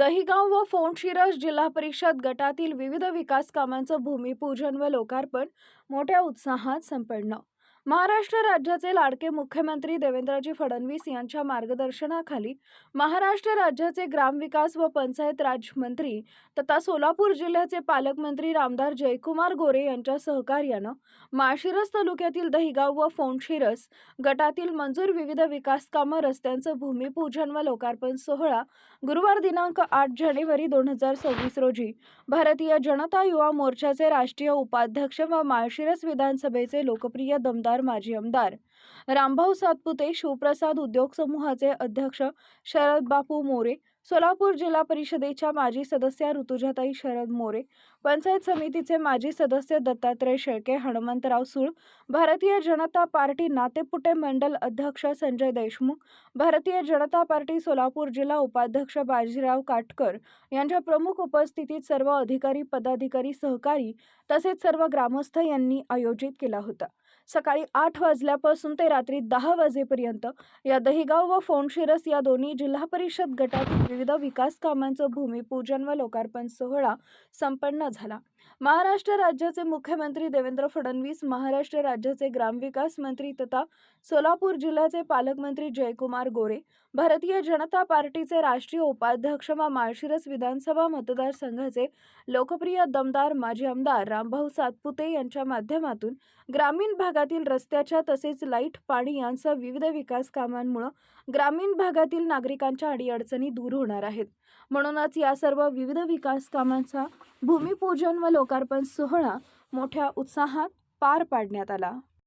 दहिगाव व फोंडशिरस जिल्हा परिषद गटातील विविध विकास कामांचं भूमिपूजन व लोकार्पण मोठ्या उत्साहात संपन्न. महाराष्ट्र राज्याचे लाडके मुख्यमंत्री देवेंद्रजी फडणवीस यांच्या मार्गदर्शनाखाली महाराष्ट्र राज्याचे ग्रामविकास व पंचायत राज मंत्री तथा सोलापूर जिल्ह्याचे पालकमंत्री रामदार जयकुमार गोरे यांच्या सहकार्यानं माळशिरस तालुक्यातील दहिगाव व फोंडशिरस गटातील मंजूर विविध विकास कामं रस्त्यांचं भूमिपूजन व लोकार्पण सोहळा गुरुवार दिनांक आठ जानेवारी दोन हजार सव्वीस रोजी भारतीय जनता युवा मोर्चाचे राष्ट्रीय उपाध्यक्ष व माळशिरस विधानसभेचे लोकप्रिय दमदार माजी आमदार. रामभाऊ सातपुते शिवप्रसाद उद्योग समूहाचे अध्यक्ष शरद बापू मोरे सोलापूर जिल्हा परिषदेच्या माजी सदस्या ऋतुजाताई शरद मोरे पंचायत समितीचे माजी सदस्य दत्तात्रय शेळके हनुमंतराव सुळ भारतीय जनता पार्टी नातेपुटे मंडल अध्यक्ष संजय देशमुख भारतीय जनता पार्टी सोलापूर जिल्हा उपाध्यक्ष बाजीराव काटकर यांच्या प्रमुख उपस्थितीत सर्व अधिकारी पदाधिकारी सहकारी तसेच सर्व ग्रामस्थ यांनी आयोजित केला होता. सकाळी आठ वाजल्यापासून ते रात्री दहा वाजेपर्यंत या दहिगाव व फोंडशिरस या दोन्ही जिल्हा परिषद गटातील विविध विकास कामांचं भूमिपूजन व लोकार्पण सोहळा संपन्न झाला. महाराष्ट्र राज्याचे मुख्यमंत्री देवेंद्र फडणवीस महाराष्ट्र राज्याचे ग्रामविकास मंत्री तथा सोलापूर जिल्ह्याचे पालकमंत्री जयकुमार गोरे भारतीय जनता पार्टीचे राष्ट्रीय उपाध्यक्ष व माळशिरस विधानसभा मतदारसंघाचे लोकप्रिय दमदार माजी आमदार रामभाऊ सातपुते यांच्या माध्यमातून ग्रामीण भागातील रस्त्याच्या तसेच लाइट पाणी यांसह विविध विकास कामांमुळे ग्रामीण भागातील नागरिकांच्या अडीअडचणी दूर होणार आहेत. म्हणूनच या सर्व विविध विकास कामांचा भूमिपूजन व लोकार्पण सोहळा मोठ्या उत्साहात पार पाडण्यात आला.